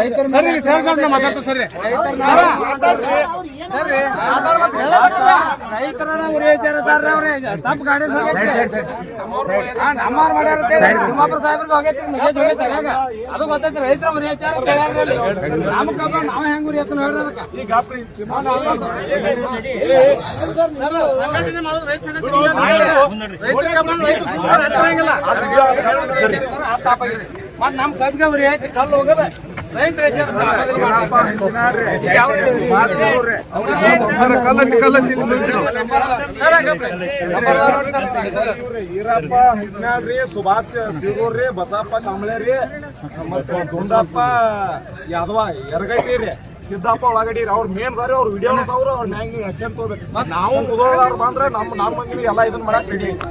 ರೈತರ ಸರಿ sir sir ಮಾತಾಡ್ತಾ ಸರಿ. ರೈತರ ಉರಿಯಚಾರದಾರ ಅವ್ರೆ. ತಪ್ಪು ಗಾಡಿ ಹೋಗೈತಿ. ನಮ್ಮಾರ್ ಮಾಡ್ಯಾರ ತಿಮ್ಮಾಪುರ ಸಾಹೇಬ್ರಿಗೆ ಹೋಗೈತಿ ನಿಜ ಹೋಗೈತಿ ಆಗ ಅದು ಗೊತ್ತೈತಿ ರೈತರ ಉರಿಯಚಾರ ಕೇಳ್ಯಾರಲ್ಲಿ ನಮ್ ಕಬ್ಬ ನಾವ್ ಹೆಂಗ್ ಉರಿಯತ್ತ ಹೇಳ್ರಿ ಅದಕ್ಕ? ರೈತರ ಕಬ್ಬ ರೈತ ಮತ್ ನಮ್ ಕಬ್ಬಿಗೆ ಉರಿಯೈತಿ ಕಲ್ಲು ಹೋಗದ. ಈರಪ್ಪ ಹಂಚನಾಳ್ರಿ ಸುಭಾಷ್ ಸಿಗೋರ್ರಿ, ಬಸಪ್ಪ ಕಾಂಬ್ಳೆ ರೀ ಮತ್ತ ದುಂಡಪ್ಪ ಯಾದವ ಎರಗಟ್ಟಿ ರೀ ಸಿದ್ದಪ್ಪ ಒಳಗಡಿ ಅವ್ರ ಮೇನ್ ಬಾರಿ ಅವ್ರ ವಿಡಿಯೋ ಅವ್ರು ಅವ್ರ ಮ್ಯಾಂಗ್ ನೀವು ಆಕ್ಷನ್ ತಗೋಬೇಕು. ನಾವು ಮುದ್ರೆ ಬಂದ್ರೆ ನಮ್ಮ ನಮ್ಮ ಮಂದಿ ಎಲ್ಲ ಇದನ್ನ ಮಾಡಕ್ ರೆಡಿ ಐತಿ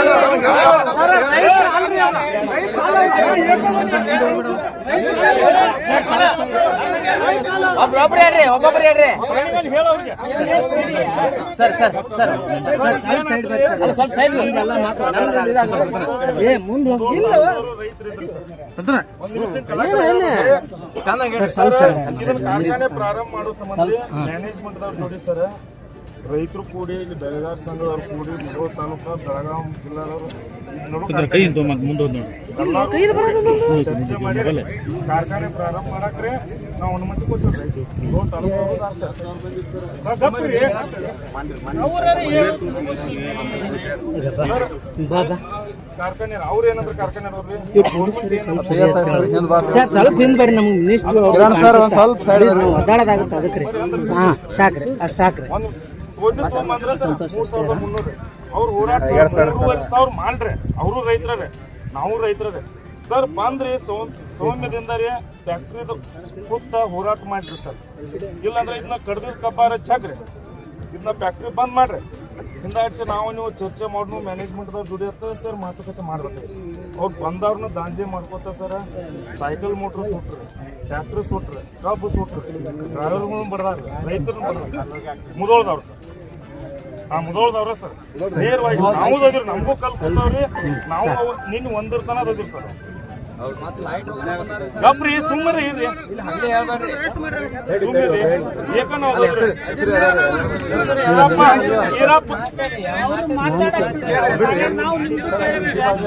ಒಬ್ಬೊಬ್ರು ಹೇಳ್ರಿ. ಒಬ್ಬೊಬ್ರು ಹೇಳ್ರಿ ಸರ್. ಸರ್ ಸರ್ ಸ್ವಲ್ಪ ಸೈಡ್ ಏ ಮುಂದೆ ಹೋಗಿ ಪ್ರಾರಂಭ ಮಾಡೋ ಸಂಬಂಧ ಮ್ಯಾನೇಜ್ಮೆಂಟ್ ದವ್ರು ನೋಡಿ ಸರ್. ರೈತರು ಕೂಡಿ ಇಲ್ಲಿ ಬೆಳೆಗಾರ ಸಂಘದವ್ರು ಕೂಡಿ ಮುಧೋಳ ತಾಲೂಕು ಬೆಳಗಾಂ ಜಿಲ್ಲಾದವರು ಚರ್ಚೆ ಮಾಡಿ ಕಾರ್ಖಾನೆ ಪ್ರಾರಂಭ ಮಾಡಕ್ರೆ ನಾವು ಅನುಮತಿ ತಾಲೂಕು ಕಾರ್ಖಾನೆ ಅವ್ರು ಏನಂದ್ರೆ ಕಾರ್ಖಾನೆ ಸರ್ ಸ್ವಲ್ಪ ಹಿಂದ್ ಬರ್ರಿ ನಮ್ಗೆ ಮಿನಿಸ್ಟ್ರು ಸ್ವಲ್ಪ ಒದ್ದಾಡೋದಾಗುತ್ತೆ ಅದಕ್ಕೆ ರೀ ಹಾ ಸಾಕ್ರಿ ಅಷ್ಟು ಸಾಕ್ರಿ. ಒಂದು ಕೋಟಿ ತೊಗೊಂಬಂದ್ರೆ ಮೂರ್ ಸಾವಿರದ ಮುನ್ನೂರು. ಅವ್ರು ಹೋರಾಟ ಮಾಡ್ರಿ. ಅವರು ರೈತರೇ ನಾವು ರೈತರೇ ಸರ್ ಬಂದ್ರಿ ಸೌಮ್ಯದಿಂದ ರೀ ಫ್ಯಾಕ್ಟ್ರಿದು ಕೂತ ಹೋರಾಟ ಮಾಡ್ರಿ ಸರ್. ಇಲ್ಲಾಂದ್ರೆ ಇದನ್ನ ಕಡ್ದಿದ್ ಕಬ್ಬಾರ ಛಕ್ರಿ ಇದನ್ನ ಫ್ಯಾಕ್ಟ್ರಿ ಬಂದ್ ಮಾಡ್ರಿ. ಹಿಂದಾಡ್ಸಿ ನಾವು ನೀವು ಚರ್ಚೆ ಮಾಡ್ನು ಮ್ಯಾನೇಜ್ಮೆಂಟ್ದಾಗ ದುಡಿಯತ್ತ ಸರ್ ಮಾತುಕತೆ ಮಾಡ್ಬೇಕು ಅವ್ರು ಬಂದವ್ರನ್ನ ದಾಂಧೆ ಮಾಡ್ಕೋತ ಸರ. ಸೈಕಲ್ ಮೋಟ್ರ್ ಸುಟ್ರು, ಟ್ರ್ಯಾಕ್ಟರ್ ಸುಟ್ರು ಕಬ್ಬು ಸುಟ್ರು. ಡ್ರೈವರ್ಗಳನ್ನ ಬಡ್ದಾರ ರೈತರನ್ನ ಬಡ್ದಾರ ಮುದೋಳ್ದವ್ರು ಸರ್. ಆ ಮುದೋಳ್ದವ್ರ ಸರ್. ನೇರವಾಗಿ ನಾವು ಅದಿರಿ ನಮಗೂ ಕಲ್ ಕೂತವ್ರಿ ನಾವು ನಿನ್ನ ಒಂದಿರ್ತಾನ ತನ ಅದಿರಿ ಸರ್. ಗಪ್ರಿ, ಸುಮ್ಮನೆ ಇರ್ರಿ ಸುಮ್ಮನೆ ಏಕನ ಈರಪ್ಪ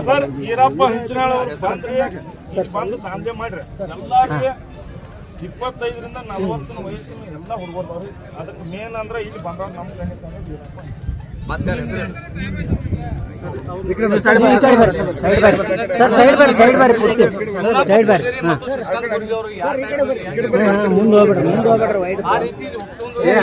ಸರ್, ಈರಪ್ಪ ಹಂಚಿನಾಳ ಅವ್ರು. ಬಂದು ತಾಂದೆ ಮಾಡ್ರಿ. ಎಲ್ಲಾರಿಗೆ ಇಪ್ಪತ್ತೈದರಿಂದ ನಲವತ್ತು ವಯಸ್ಸಿನ ಎಲ್ಲ ಹುಡುಗರ್ದವ್ರಿ ಅದಕ್ಕೆ ಮೇನ್ ಅಂದ್ರೆ ಇಲ್ಲಿ ಬಂದ್ರೆ ನಮ್ಮ ಕಣ್ಣಿ ಸರ್ ಸೈಡ್ ಬರ್ರಿ ಸೈಡ್ ಬರ್ರಿ ಪೂರ್ತಿ. ಸೈಡ್ ಬರ್ರಿ ಹಾಂ. ಮುಂದೆ ಹೋಗ್ಬಿಡ್ರಿ ಮುಂದೆ ಹೋಗ್ಬಿಡ್ರಿ ಗುರಿ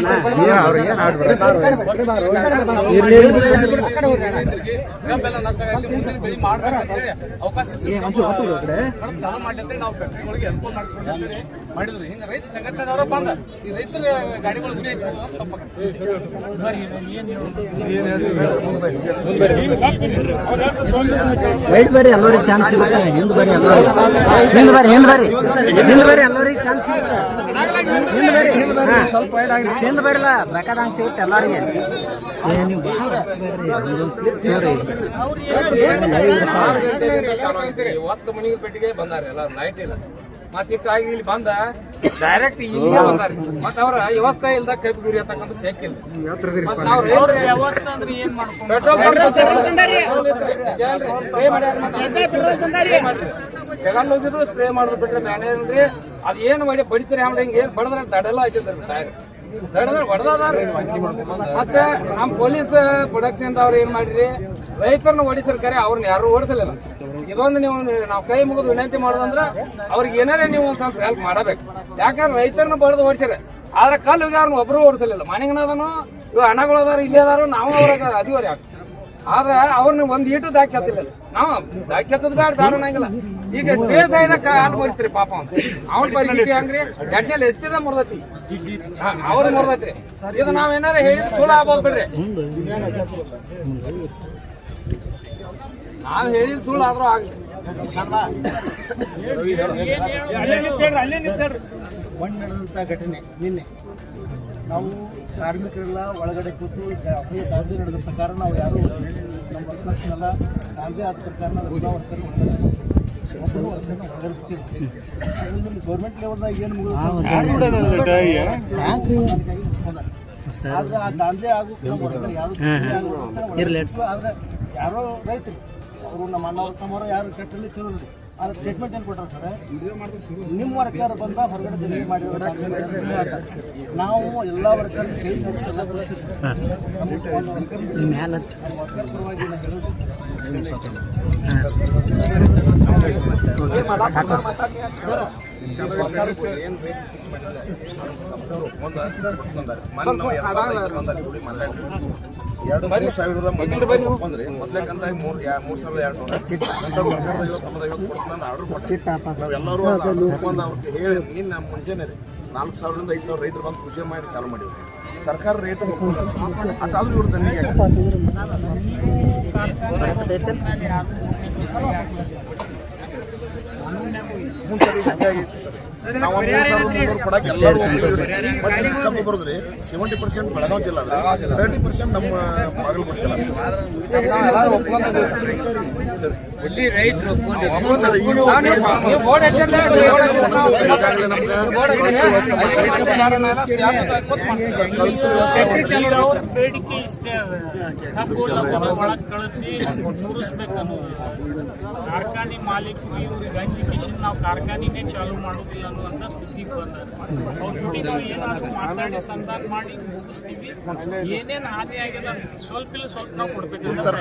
ವೈಡ್ ಬರ್ರಿ ಎಲ್ಲರಿಗೆ ಚಾನ್ಸ್ ಸಿಗುತ್ತೆ ಹಿಂದ್ ಬರ್ರಿ ಎಲ್ಲರಿಗೆ ಹಿಂದ್ ಬರ್ರಿ ಹಿಂದ್ ಬರ್ರಿ ಹಿಂದ್ ಬರ್ರಿ ಎಲ್ಲರಿಗೆ ಚಾನ್ಸ್ ಸಿಗುತ್ತೆ ಹಿಂದ್ ಬರ್ರಿ ಹಾ, ಸ್ವಲ್ಪ ವೈಡ್ ಆಗ್ರಿ ಹಿಂದ್ ಬರಿಲ್ಲ ಬೇಕಾದಂಗೆ ಸಿಗುತ್ತೆ ಎಲ್ಲರಿಗೆ ಏ ನೀವು ಬಂದಾರ ಎಲ್ಲ ಲೈಟ್ ಇಲ್ಲ ಮತ್ತ ಇಟ್ಟಾಗಿ ಇಲ್ಲಿ ಬಂದ ಡೈರೆಕ್ಟ್ ಇಲ್ಲಿಗೆ ಬಂದಾರಿ ಮತ್ತ ಅವ್ರ ವ್ಯವಸ್ಥೆ ಇಲ್ದ ಕೈ ಗುರಿ ಅಂತಕ್ಕಂಥ ಸೇಕಿಲ್ಲ ಮತ್ತ್ ನಾವ್ ರೈತ್ರು ಪೆಟ್ರೋಲ್ ಸ್ಪ್ರೇ ಮಾಡ್ಯಾರ ಜಗನ್ ಹೋಗಿದ್ರು ಸ್ಪ್ರೇ ಮಾಡೋದು ಬಿಟ್ರೆ ಮ್ಯಾನೇಜ್ರಿ ಇಲ್ರಿ ಅದ್ ಏನ್ ಮಾಡಿ ಬಡಿತೀರಿ ಆಮೇಲೆ ಹಿಂಗ ಏನ್ ಬಡದ್ರ ದಡೆಲ್ಲ ಆಯ್ತದ ಟೈರ್ ದಡದ್ರ ಮತ್ತೆ ನಮ್ ಪೊಲೀಸ್ ಪ್ರೊಡಕ್ಷನ್ ಅವ್ರ ಏನ್ ಮಾಡಿರಿ ರೈತರನ್ನ ಓಡಿಸಿರ್ಕಾರೆ ಕರೆ ಅವ್ರನ್ನ ಯಾರು ಓಡಿಸಲಿಲ್ಲ ಇದೊಂದು ನೀವು ನಾವು ಕೈ ಮುಗಿದು ವಿನಂತಿ ಮಾಡೋದಂದ್ರ ಅವ್ರಿಗೆ ಏನಾರೇ ನೀವು ಒಂದ್ ಸ್ವಲ್ಪ ಹೆಲ್ಪ್ ಮಾಡಬೇಕು. ಯಾಕಂದ್ರೆ ರೈತರನ್ನ ಬಡದು ಓಡಿಸ್ಯಾರ. ಆದ್ರೆ ಕಲ್ಲು ಅವ್ರನ್ನ ಒಬ್ರು ಓಡಿಸಲಿಲ್ಲ. ಮನೆಗನದನು ಇವ್ ಹಣಗಳು ಅದಾರ, ಇಲ್ಲಿ ಅದಾರು, ನಾವು ಅವ್ರಾಗ ಅದಿವರಿ ಆದ್ರೆ ಅವ್ರನ್ನ ಒಂದ್ ಈಟು ದಾಖಿ ಹತ್ತಿಲ್ಲ ನಾವು ದಾಕಿ ಬ್ಯಾಡ ಬೇಡ ದಾಡನಾಗಿಲ್ಲ ಈಗ ಬೇಸಾಯದ ಕಾಲು ಮುರಿತ್ರಿ ಪಾಪ ಅಂತ ಅವ್ನ ಪರಿಸ್ಥಿತಿ ಹಂಗ್ರಿ. ಎಡ್ಜಲ್ ಎಸ್ ಪಿದ ಮುರ್ದತಿ. ಅವ್ರ ಮುರ್ದೈತ್ರಿ. ಇದು ನಾವ್ ಏನಾರ ಹೇಳಿದ್ರೆ ಸುಳ್ಳು ಆಗ್ಬೋದು ಬಿಡ್ರಿ. ನಾವ್ ಹೇಳಿದ ಸುಳ್ಳು ಆದ್ರೂ ಅಲ್ಲೇ ಮಣ್ಣು ನಡೆದಂಥ ಘಟನೆ ನಿನ್ನೆ. ನಾವು ಕಾರ್ಮಿಕರೆಲ್ಲ ಒಳಗಡೆ ಕೂತು ಕಾಯ್ದೆ ನಡೆದ ಪ್ರಕಾರ ನಾವು ಯಾರು ನಮ್ಮ ವರ್ಕರ್ಸ್ನೆಲ್ಲ ಕಾಳಜಿ ಆದ ಪ್ರಕಾರ ವರ್ಕರ್ ಗೌರ್ಮೆಂಟ್ ಲೆವೆಲ್ದಾಗ ಏನು ಆದ್ರೆ ಆ ದಾಂಧಲೆ ಆಗೋ ಯಾರು ಆದ್ರೆ ಯಾರೋ ರೈತರು ಅವರು ನಮ್ಮ ಅಣ್ಣ ತಮ್ಮವರು ಯಾರು ಕೆಟ್ಟಲ್ಲಿ ಚಲೋ ರೀ ಆದ್ರೆ ಸ್ಟೇಟ್ಮೆಂಟ್ ಏನು ಕೊಟ್ಟರು ಸರ್ ನಿಮ್ಮ ವರ್ಕರ್ ಬಂದ ಹೊರಗಡೆ ಡೆಲಿವರಿ ಮಾಡಿ ನಾವು ಎಲ್ಲ ವರ್ಕರ್ ಕೈ ಮುಗಿಸಿ ಎಲ್ಲ ಕಳಿಸಿದ್ವಿ. ನಮ್ಮ ಒಂದು worker ನಮ್ಮ worker ಪರವಾಗಿ ಎರಡು ಮೂರು ಸಾವಿರದ ಒಪ್ಪಂದ್ರಿ ಮೊದ್ಲೇಕಂತ ಮೂರು ಮೂರ್ ಸಾವಿರದ ಎರಡು ನೂರ ಸರ್ಕಾರದ ಐವತ್ತು ಐವತ್ತು ಕೊಡ್ತೀನಿ ಆರ್ಡರ್ ಕೊಟ್ಟು. ನಾವೆಲ್ಲರೂ ಒಪ್ಪಂದ ಅವ್ರಿಗೆ ಹೇಳಿ ನಿನ್ನ ಮುಂಚೆನೆ ರೀ ನಾಲ್ಕು ಸಾವಿರದಿಂದ ಐದು ಸಾವಿರ ರೈತರು ಬಂದು ಪೂಜೆ ಮಾಡಿ ಚಾಲು ಮಾಡಿದ್ರು. ಸರ್ಕಾರ ರೇಟ್ ಅದಾದ್ರೂ ಇವ್ರು ನಾವು ಮೂರ್ ಸಾವಿರದ ಮುನ್ನೂರು ಕೊಡಕ್ಕೆ ಎಲ್ಲರೂ ಕಬ್ಬು ಬರೋದ್ರಿ ಸೆವೆಂಟಿ ಪರ್ಸೆಂಟ್ ಬೆಳಗಾವಿ ಜಿಲ್ಲಾ ಅದ ತರ್ಟಿ ಪರ್ಸೆಂಟ್ ನಮ್ಮ ಬಾಗಲಕೋಟೆ ಜಿಲ್ಲಾ. ಇಲ್ಲಿ ರೈತರು. ನಾವು ನೀವು- ನೀವು ನೀವು ನಾವು ನೀವು ಬೇಡಿಕೆ ಇಷ್ಟೇ ಒಳಗ್ ಕಳಿಸಿ ಕಾರ್ಖಾನೆ ಮಾಲೀಕರು ಇವ್ರಿಗೆ ಹಂಚಿ ಕಿಶನ್ ನಾವು ಕಾರ್ಖಾನೆನೇ ಚಾಲು ಮಾಡೋದಿಲ್ಲ. ಅನ್ನುವಂಥ ಸ್ಥಿತಿಗೆ ಬಂದ ಅವ್ರ ಜೊತೆ ನಾವು ಏನಾದರೂ ಮಾತಾಡಿ ಸಂಧಾನ ಮಾಡಿ ಮುಗಿಸ್ತೀವಿ ಏನೇನು ಹಾನಿ ಆಗಿಲ್ಲ ಸ್ವಲ್ಪ ಇಲ್ಲ ಸ್ವಲ್ಪ ನಾವು ಕೊಡ್ಬೇಕು ಸರ್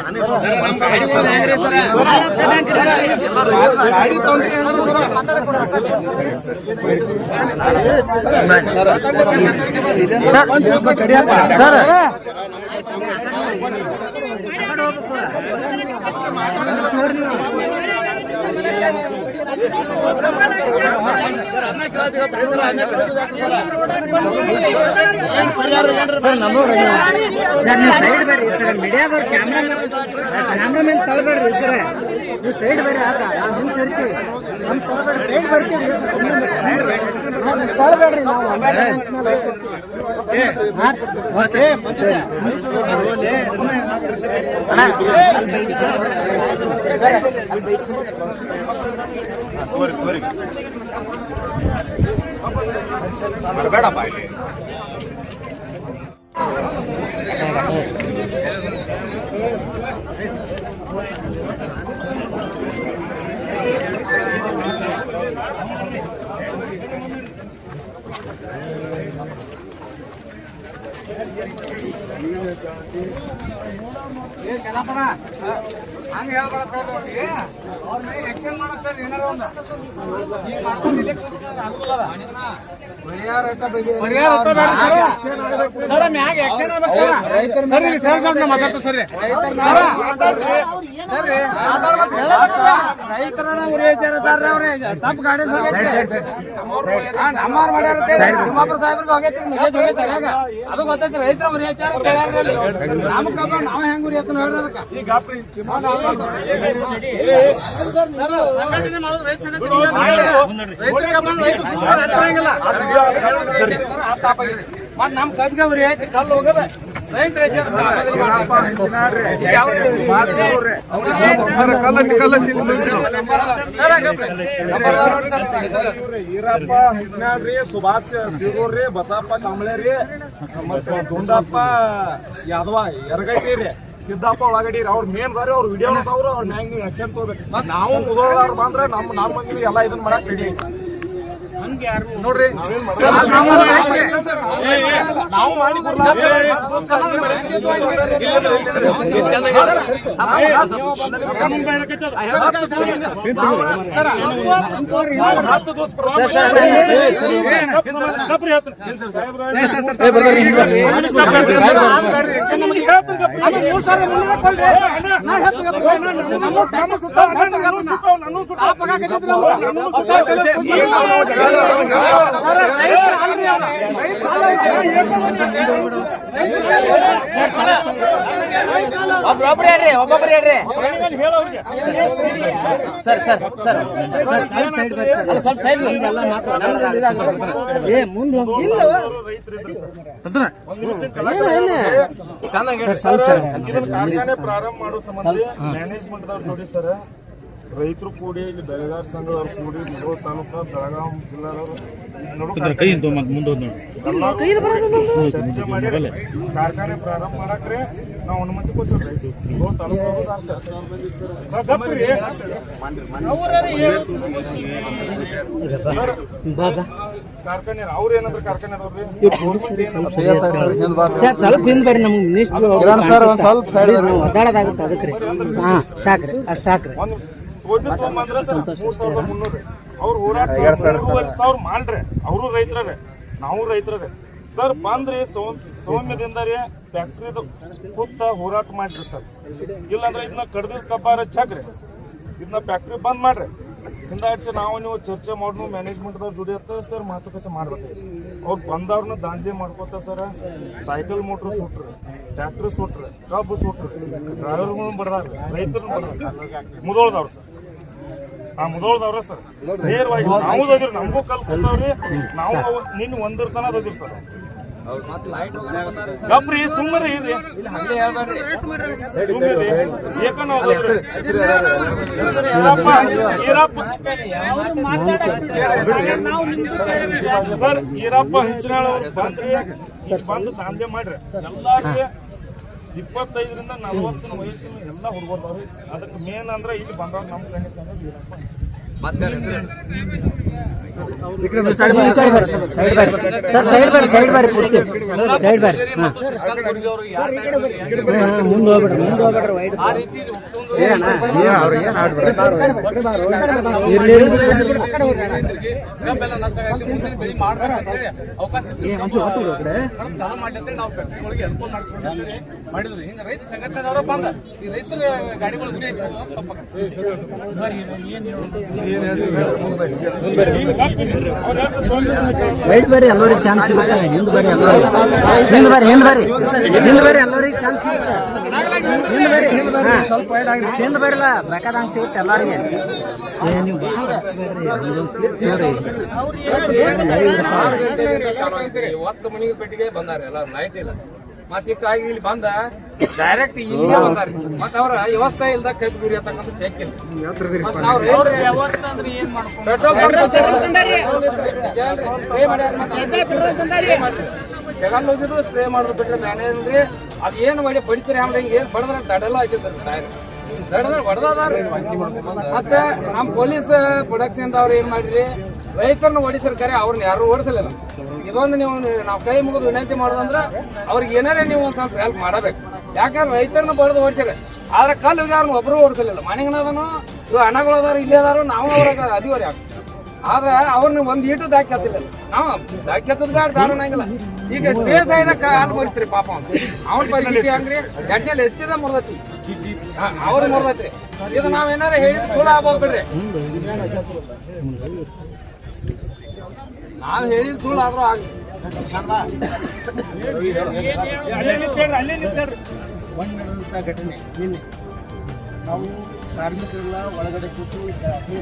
ನೀವು ಸೈಡ್ ಬರ್ರಿ. ಸರ್, ಮೀಡಿಯಾದವ್ರು ಕ್ಯಾಮ್ರಾ ಕ್ಯಾಮ್ರಾಮನ್ ತಳ್ಬೇಡ್ರಿ ಸರ್. ನೀವು ಸೈಡ್ ಬರ್ರಿ ಆದ್ರ ನಾವು ಹಿಂಗೆ ಸರ್ತೀವಿ. ನಮ್ಮ ಸೈಡ್ ಬರ್ತೀವಿ. ತಳ್ಬೇಡ್ರಿ ನಾವು. ಹಾಂ ಸರ್. ಏ ಜನಪದ, ಹಂಗ್ ಹೇಳ್ಬಾರ್ದು ಅವ್ರಿಗೆ. ಅವ್ರ ಸರಿ ಮಾಡಕ್ತಾರ ಏನಾರ ಒಂದ. ಈಗ ಮಾಡ್ಕೊಂಡು ಇಲ್ಲೇ ಕೂತ್ಕೊಳ್ಳೋದು ಅನುಕೂಲ ಅದ. ಪರಿಹಾರ sir. Sir sir. Sir sir sir sir. ಅವ್ರೆ ತಪ್ಪು ಗಾಡಿ ಮಾಡ್ಯಾರ ತಿಮ್ಮಾಪುರ ಸಾಹೇಬ್ರಿಗೆ ಹೋಗೈತಿ ನಿಜ ಅದು ಗೊತ್ತೈತಿ ರೈತರ ಉರಿಯಚಾರ ಕೇಳ್ಯಾರಲ್ಲಿ ನಮ್ಮ ಕಬ್ಬ ನಾವು ಹೆಂಗ್ ನೋಡ್ರಿ ಅದಕ್ಕ. ಮತ್ ನಮ್ ಕಬ್ಬಿಗೆ ಉರಿಯೈತಿ ಕಲ್ಲು ಹೋಗದ. ಈರಪ್ಪ ಹಂಚನಾಳ್ರಿ ಸುಭಾಷ್ ಸಿಗೂರ್ರಿ, ಬಸಪ್ಪ ಕಾಂಬಳೆ ಮತ್ತು ದುಂಡಪ್ಪ ಯಾದವ ಎರಗಟ್ಟಿ ರೀ ಸಿದ್ದಪ್ಪ ಒಳಗಡಿ ಅವ್ರ ಮೇನ್ ಬಾರಿ ಅವ್ರ ವಿಡಿಯೋ ಅವ್ರ ಅವ್ರ ಮ್ಯಾಂಗ್ ನೀವು ಆಕ್ಷನ್ ತಗೋಬೇಕು. ನಾವು ಮುದೋಳದಾರ ಬಂದ್ರೆ ನಮ್ಮ ನಮ್ಮ ಮಂದಿ ಎಲ್ಲ ಇದನ್ನ ಮಾಡಕ್ ರೆಡಿ ಯಾರು ನೋಡ್ರಿ ನಾವು ಮಾಡಿ ಹತ್ತು ದಿವಸ ಸುತ್ತ ಹೇಳ್ತೀನಿ ಒಬ್ಬೊಬ್ರು ಹೇಳ್ರಿ ಒಬ್ಬೊಬ್ರು ಹೇಳ್ರಿ ಸರ್ ಸರ್ ಸರ್ ಸ್ವಲ್ಪ ಸೈಡ್. ಏ ಪ್ರಾರಂಭ ಮಾಡೋ ಸಂಬಂಧ ಮ್ಯಾನೇಜ್ಮೆಂಟ್ ನೋಡಿ ಸರ್ ರೈತರು ಕೂಡಿ ಇಲ್ಲಿ ಬೆಳೆಗಾರ ಸಂಘದವ್ರು ಕೂಡಿ ಮುಧೋಳ ತಾಲೂಕು ಬೆಳಗಾವಿ ಜಿಲ್ಲಾದವರು ಚರ್ಚೆ ಮಾಡಿ ಕಾರ್ಖಾನೆ ಪ್ರಾರಂಭ ಮಾಡಕ್ರೆ ನಾವು ಅನುಮತಿ ಕೊಟ್ಟಿರ್ತೀವಿ ತಾಲೂಕು ಕಾರ್ಖಾನೆ ಅವ್ರು ಏನಂದ್ರೆ ಕಾರ್ಖಾನೆ ಸರ್ ಸ್ವಲ್ಪ ಹಿಂದ್ ಬರ್ರಿ ನಮ್ಗೆ ಮಿನಿಸ್ಟ್ರು ಸ್ವಲ್ಪ ಒದ್ದಾಡೋದಾಗುತ್ತೆ ಅದಕ್ಕೆ ರೀ. ಹಾ ಸಾಕ್ರಿ ಅಷ್ಟು ಸಾಕ್ರಿ. ಒಂದ್ ಒಡ್ಡು ತೊಗೊಂಬಂದ್ರೆ ಮೂರ್ ಸಾವಿರದ ಮುನ್ನೂರು. ಅವ್ರು ಹೋರಾಟ ಮೂರುವರೆ ಸಾವಿರ ಮಾಡ್ರಿ. ಅವರು ರೈತರೇ ನಾವು ರೈತರೇ ಸರ್ ಬಂದ್ರಿ ಸೌಮ್ಯದಿಂದ ರೀ ಫ್ಯಾಕ್ಟ್ರಿದು ಕುತ್ತ ಹೋರಾಟ ಮಾಡ್ರಿ ಸರ್. ಇಲ್ಲಾಂದ್ರೆ ಇದನ್ನ ಕಡ್ದಿದ್ ಕಬ್ಬಾರ ಚಾಕ್ರಿ ಇದನ್ನ ಫ್ಯಾಕ್ಟ್ರಿ ಬಂದ್ ಮಾಡ್ರಿ. ಹಿಂದಾಚೆ ನಾವು ನೀವು ಚರ್ಚೆ ಮಾಡ್ನು ಮ್ಯಾನೇಜ್ಮೆಂಟ್ದವ್ರ ಜೋಡಿ ಇರ್ತದೆ ಸರ್ ಮಾತುಕತೆ ಮಾಡ್ಬೇಕು. ಅವ್ರು ಬಂದವ್ರನ್ನ ದಾಂಧೆ ಮಾಡ್ಕೋತ ಸರ್ ಸೈಕಲ್ ಮೋಟ್ರ್ ಸುಟ್ರಿ ಫ್ಯಾಕ್ಟ್ರಿ ಸುಟ್ರಿ ಕಬ್ಬು ಸುಟ್ರಿ. ಡ್ರೈವರ್ಗಳನ್ನ ಬರ್ದಾರ ರೈತರನ್ನ ಬಡ್ದಾರ ಮುದೋಳದವ್ರು ಸರ್. ಆ ಮುದೋಳದವ್ರ ಸರ್. ನೇರವಾಗಿ ನಾವು ಅದಿರಿ ನಮಗೂ ಕಲ್ ಕೂತವ್ರಿ. ನಾವು ನಿನ್ನ ಒಂದರ ತನ ಅದಿರಿ ಸರ್. ಗಪ್ರಿ ಸುಮ್ಮನೆ ಇರ್ರಿ ಇಲ್ಲಿ ಹಂಗೆ ಹೇಳ್ಬೇಡ್ರಿ. ಸುಮ್ಮನೆ ಏಕನ ಈರಪ್ಪ ಸರ್ ಈರಪ್ಪ ಹೆಚ್ಚಿನ ಬಂದ್ರಿ. ಬಂದು ದಾಂಧೆ ಮಾಡ್ರಿ. ಎಲ್ಲಾರಿಗೆ ಇಪ್ಪತ್ತೈದರಿಂದ ನಲವತ್ತು ವಯಸ್ಸಿನ ಎಲ್ಲ ಹುಡುಗರು ಅದಕ್ಕೆ ಮೇನ್ ಅಂದ್ರೆ ಇಲ್ಲಿ ಬಂದವ್ರು ನಮ್ಮ ಕಣ್ಣಿ ಸರ್ ಸೈಡ್ ಬರ್ರಿ ಸೈಡ್ ಪೂರ್ತಿ. ಸೈಡ್ ಹಾ. ಮುಂದೆ ಹೋಗ್ಬಿಡ್ರಿ ಹೋಗ್ಬಿಡ್ರಿ ವೈಡ್ ಮಾಡಿದ್ರು. ಹಿಂಗ ರೈತ ಸಂಘಟನೆದವ್ರ ಬಂದ. ಈ ರೈತರ ಗಾಡಿಗಳು ಗುರಿ ವೈಟ್ ಬರ್ರಿ ಎಲ್ಲರಿಗೆ ಚಾನ್ಸ್ ಸಿಗುತ್ತೆ. ಹಿಂದ್ ಬರ್ರಿ ಎಲ್ಲರಿಗೆ. ಹಿಂದ್ ಬರ್ರಿ ಹಿಂದ್ ಬರ್ರಿ ಹಿಂದ್ ಬರ್ರಿ ಎಲ್ಲರಿಗೆ ಚಾನ್ಸ್ ಸಿಗುತ್ತೆ. ಹಿಂದ್ ಬರ್ರಿ ಹಿಂದ್ ಬರ್ರಿ ಸ್ವಲ್ಪ ವೈಡ್ ಆಗಿರಿ. ಹಿಂದ್ ಬರಿಲ್ಲ ಬೇಕಾದಂಗೆ ಸಿಗುತ್ತೆ ಎಲ್ಲರಿಗೆ. ನೀವು ಮನಿಗೆ ಪೆಟ್ಟಿಗೆ ಬಂದಾರ ಎಲ್ಲ ನೈಟ್ ಇಲ್ಲ. ಮತ್ ಇಟ್ಟಾಗಿ ಇಲ್ಲಿ ಬಂದ ಡೈರೆಕ್ಟ್ ಇಲ್ಲಿಗೆ ಬಂದಾರ ಮತ್ತ ಅವ್ರ ವ್ಯವಸ್ಥೆ ಇಲ್ದ ಕೈ ಗುರಿ ಅಂತಕ್ಕಂಥ ಪೆಟ್ರೋಲ್ ಮಾಡ್ಯಾರ ಜಗನ್ ಹೋಗಿದ್ರು ಸ್ಪ್ರೇ ಮಾಡಿದ್ರು ಬಿಟ್ರೆ ಮ್ಯಾನೇಜ್ ಇಲ್ರಿ. ಅದ್ ಏನ್ ಮಾಡಿ ಬಡಿತೀರಿ ಏನು ಹಿಂಗ ಏನ್ ಬಡದ್ರ ನಾನು ಹಾಕಿದ್ರು ತಡದ್ರ ದಡದ್ರ ಹೊಡೆದಾರ ಮತ್ತೆ ನಮ್ ಪೊಲೀಸ್ ಪ್ರೊಡಕ್ಷನ್ ಅವ್ರು ಏನ್ ಮಾಡಿರಿ ರೈತರನ್ನ ಓಡಿಸಿರ್ಕಾರೆ ಕರೆ ಅವ್ರನ್ನ ಯಾರು ಓಡಿಸಲಿಲ್ಲ. ಇದೊಂದು ನೀವು ನಾವು ಕೈ ಮುಗಿದು ವಿನಂತಿ ಮಾಡೋದಂದ್ರ ಅವ್ರಿಗೆ ಏನಾರೇ ನೀವು ಒಂದು ಸ್ವಲ್ಪ ಹೆಲ್ಪ್ ಮಾಡಬೇಕು. ಯಾಕಂದ್ರೆ ರೈತರನ್ನ ಬರೆದು ಓಡಿಸ್ಯಾರ ಆದ್ರೆ ಕಲ್ಲು ಯಾರನ್ನ ಒಬ್ರು ಓಡಿಸಲಿಲ್ಲ. ಮನೆಗನದನು ಇವಾಗ ಹಣಗಳು ಇಲ್ಲೇ ಅದಾರು, ನಾವು ಅವ್ರಾಗ ಅದಿವರಿ ಆದ್ರೆ ಅವ್ರನ್ನ ಒಂದು ಈಟು ದಾಕಿ ಹತ್ತಿಲ್ಲ ನಾವು ದಾಕಿ ಹತ್ತದ ಗಾಡಿ ಕಾರಣ ಹಂಗಿಲ್ಲ ಈಗ ಸ್ಪೇಸ್ ಆಯ್ದ ಕಾಲ್ ಬರೀತ್ರಿ ಪಾಪ ಅವ್ನು. ಪರಿಸ್ಥಿತಿ ಹಂಗ್ರಿ? ಗಂಟೆಲಿ ಎಷ್ಟಿದ ಮುರ್ದತಿ? ಅವ್ರಿಗೆ ಮುರ್ದತ್ರಿ. ಇದು ನಾವೇನಾರ ಹೇಳಿದ್ರೆ ಸುಳ್ಳು ಆಗ್ಬೋದು ಬಿಡ್ರಿ. ನಾವ್ ಹೇಳಿದ ಸುಳ್ಳು ಆದ್ರೂ ನಿಂತೇಳ್ರಿ ಒಂದು ಘಟನೆ ನಿನ್ನೆ. ನಾವು ಕಾರ್ಮಿಕರೆಲ್ಲ ಒಳಗಡೆ ಕೂತು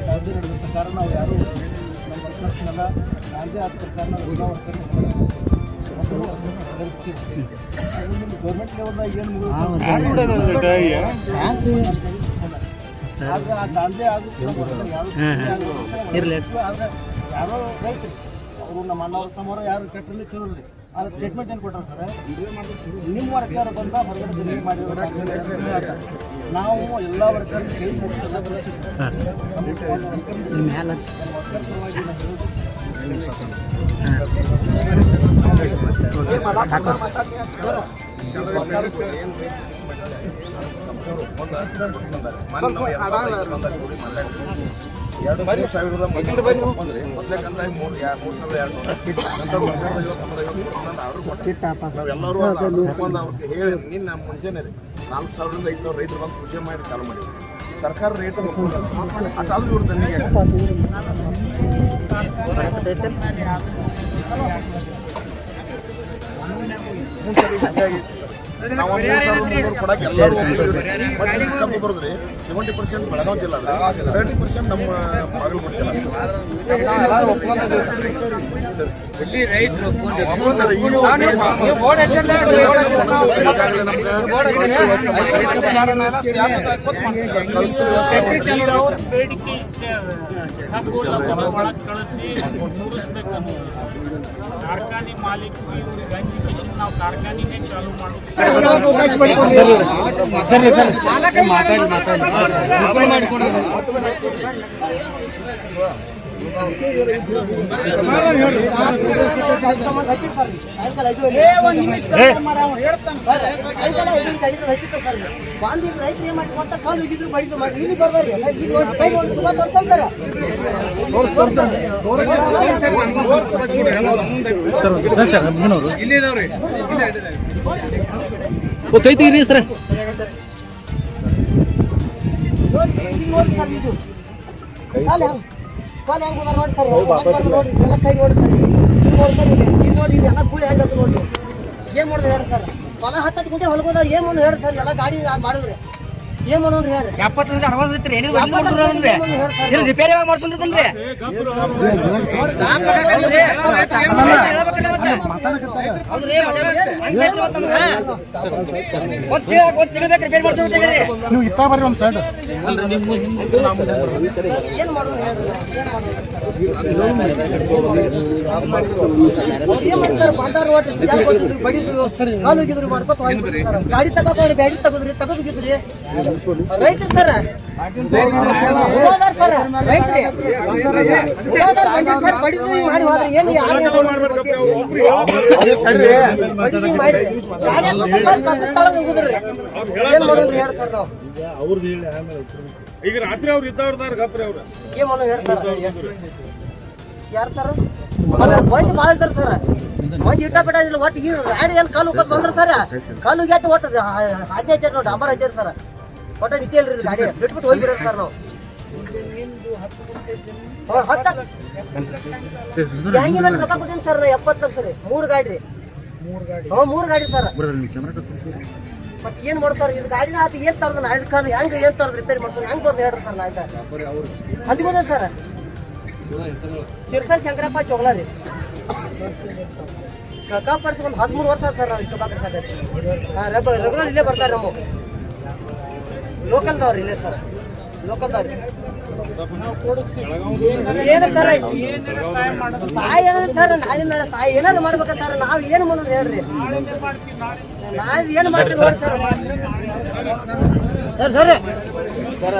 ಯಾವುದೇ ಕಾರಣ ನಾವು ಯಾರು ನಮ್ಮ ವರ್ಕರ್ಸ್ನೆಲ್ಲ ಯಾವುದೇ ಆದ ಪ್ರಕಾರ ನಾವು ಎಲ್ಲ ಗೌರ್ಮೆಂಟ್ ಲೆವೆಲ್ದಾಗ ಏನು ಆದ್ರೆ ಆ ತಾಂದೇ ಆಗುತ್ತೆ ಯಾರೋ ರೈತರು? ಅವರು ನಮ್ಮ ಅಣ್ಣವ್ರು ತಮ್ಮವರು ಯಾರು ಕಟ್ಟರಲ್ಲಿ ಚಲೋ ರೀ ಆದ್ರೆ ಸ್ಟೇಟ್ಮೆಂಟ್ ಏನು ಕೊಟ್ಟರು ಸರ್ ನಿಮ್ಮ ವರ್ಕರ್ ಬಂದ ಹೊರಗಡೆ ಡಿಲೀಟ್ ಮಾಡಿರೋ ನಾವು ಎಲ್ಲ ವರ್ಕರ್ ಕೈ ಮುಗಿಸಲ್ಲ ನಿಮ್ಮ ಮ್ಯಾಲ ಎರಡು ಮೂರು ಸಾವಿರದ ಬಂದ್ರಿ ಮೊದಲೇ ಕಂದಾಯ ಮೂರು ಮೂರು ಸಾವಿರದ ಎರಡು ಆರ್ಡರ್ ಕೊಟ್ಟು ನಾವೆಲ್ಲರೂ ಅವ್ರಿಗೆ ಹೇಳಿ ನಿನ್ನ ಮುಂಚೆನೆ ರೀ. ನಾಲ್ಕು ಸಾವಿರದಿಂದ ಐದು ಸಾವಿರ ರೈತರು ಬಂದು ಕೃಷಿ ಮಾಡಿ ಚಾಲು ಮಾಡಿದ್ವಿ ಸರ್ಕಾರ ರೇಟ್ ಅದಾದ್ರೂ ಇವ್ರು ನಾವು ಮೂರು ಸಾವಿರದ ಮುನ್ನೂರು ಕೊಡಕ್ಕೆ ಎಲ್ಲರೂ. ಬಟ್ ಕಬ್ಬು ಬರೋದ್ರಿ. ಸೆವೆಂಟಿ ಪರ್ಸೆಂಟ್ ಬೆಳಗಾವಿ ಜಿಲ್ಲೆ ತರ್ಟಿ ಪರ್ಸೆಂಟ್ ನಮ್ಮ ಬಾಗಲಕೋಟೆ ಜಿಲ್ಲೆ. ಇಲ್ಲಿ ರೈತರು ಬೇಡಿಕೆ ಇಷ್ಟೇ ಅದ ಒಳಗೆ ಕಳಿಸಿ ಮುಗಿಸ್ಬೇಕು ಅನ್ನೋದು ಕಾರ್ಖಾನೆ ಮಾಲೀಕರು ಇವ್ರಿಗೆ ಗಂಜಿ ಮಿಷನ್ ನಾವು ಕಾರ್ಖಾನೆನೇ ಚಾಲು ಮಾಡೋದಿಲ್ಲ ಬಾಂಧವ್ರು ರೈತರು ಮಾಡಿ ಇದ್ರು ಮಾಡಿ ಇಲ್ಲಿ ಬರ್ತಾರೆ ಎಲ್ಲ ಈಗ ಕೈ ಸರ್ ನೋಡಿ ಕಾಲು ಹೆಂಗ್ ಹೋದಾರ ನೋಡಿ ಸರ್ ನೋಡಿ ಎಲ್ಲ ಕೈ ನೋಡ್ತಾರೆ. ನೋಡಿ ಇದೆಲ್ಲ ಗುಳಿ ಹೆಂಗದು ನೋಡಿ ಏನ್ ಮಾಡಿದ್ರು ಹೇಳಿ ಸರ್? ಹೊಲ ಹತ್ತತ್ತು ಗುಂಟೆ ಹೊಲ್ಕೋದವ್ರು ಏನು ಮಾಡೋದು ಹೇಳಿ ಸರ್? ಎಲ್ಲ ಗಾಡಿ ಮಾಡಿದ್ರು. ಏನ್ ಮಾಡೋದು ಹೇಳಿ ಎಪ್ಪತ್ತರಿಂದ ಅರವತ್ತು ಐತ್ರಿ ಎಲ್ಲಿ ಹೇಳಿ ರಿಪೇರಿ ಮಾಡ್ಸೋಣ ಹೇಳ್ರಿ ಬಡಿದ್ರು ಕಾಲು ಮಾಡ್ಕೊತ ಸರ್. ಗಾಡಿ ತಗೋತಾರೆ ಗಾಡಿ ತಗೋದ್ರಿ ತಗೋದಿದ್ರಿ ರೈತರು ಸರ್. ಮಾಡಿ ಹೋದ್ರೆ ಏನು ಈಗ ರಾತ್ರಿ ಅವ್ರು ಇದ್ದವ್ರದಾರ ಗಪ್ರಿ ಅವ್ರ. ಏನ್ ಮಾಡೋದು ಹೇಳಿ ಸರ್? ಯಾರು ಸರ್? ಮಂದಿ ಇಟ್ಟ ಬಿಟ್ಟಿಲ್ಲ ಒಟ್ಟು ಈ ರಾಡಿ ಏನು ಕಾಲು ಬಂದ್ರೆ ಸರ್? ಕಾಲು ಹೋಗ್ಯಾತ ಒಟ್ಟು ಹದಿನೈದು ನೋಡಿ ಡಂಬರ್ ಹಚ್ಚಾರ ಸರ್. ಒಟ್ಟ ನಿಂತಿಲ್ರಿ ಅಲ್ರಿ ಗಾಡಿ ಬಿಟ್ಬಿಟ್ಟು ಹೋಗಿರೋ ಸರ್ ನಾವು. ರೊಕ್ಕ ಕೊಟ್ಟಿನಿ ಸರ್ ಎಪ್ಪತ್ತು ಲಕ್ಷ ರೀ. ಮೂರು ಗಾಡಿ ರೀ. ಹ್ಞೂ ಮೂರು ಗಾಡಿ ಸರ್. ಮತ್ತೆ ಏನು ಮಾಡ್ತಾರೆ? ಇದು ಗಾಡಿನ ಆತ ಏನು ತರ್ದ? ಹೆಂಗ್ ಏನ್ ತರ್ದ ರಿಪೇರಿ ಮಾಡ್ತಾನೆ ಹೆಂಗೆ ಬರ್ದು ಹೇಳ್ರಿ ಸರ್ ಆಯ್ತಾ ಅದಿಗೋದ ಸರ್? ಶಿರ್ಸಾ ಶಂಕರಪ್ಪ ಚೋಗ್ಲ ರೀ. ಒಂದು ಹದಿಮೂರು ವರ್ಷ ಸರ್ ನಾವು ಟೊಬಾಕೋ ಸಾಧ್ಯ ರೆಗ್ಯುಲರ್ ಇಲ್ಲೇ ಬರ್ತಾರೆ ನಮ್ಮ. ಲೋಕಲ್ದವ್ರು ಇಲ್ಲ ಸರ್ ಲೋಕಲ್ದವ್ರು ಏನು ಸರ್ ತಾಯಿ ಏನಾದ್ರು ಸರ್ ನಾಳೆ ಮೇಲೆ ತಾಯಿ ಏನಾದ್ರು ಮಾಡ್ಬೇಕ ನಾವು ನಾವ್ ಏನು ಮಾಡೋದು ಹೇಳ್ರಿ? ನಾಳೆ ಏನು ಮಾಡ್ತೀವಿ ಸರ್ ಸರ್. ಸರ್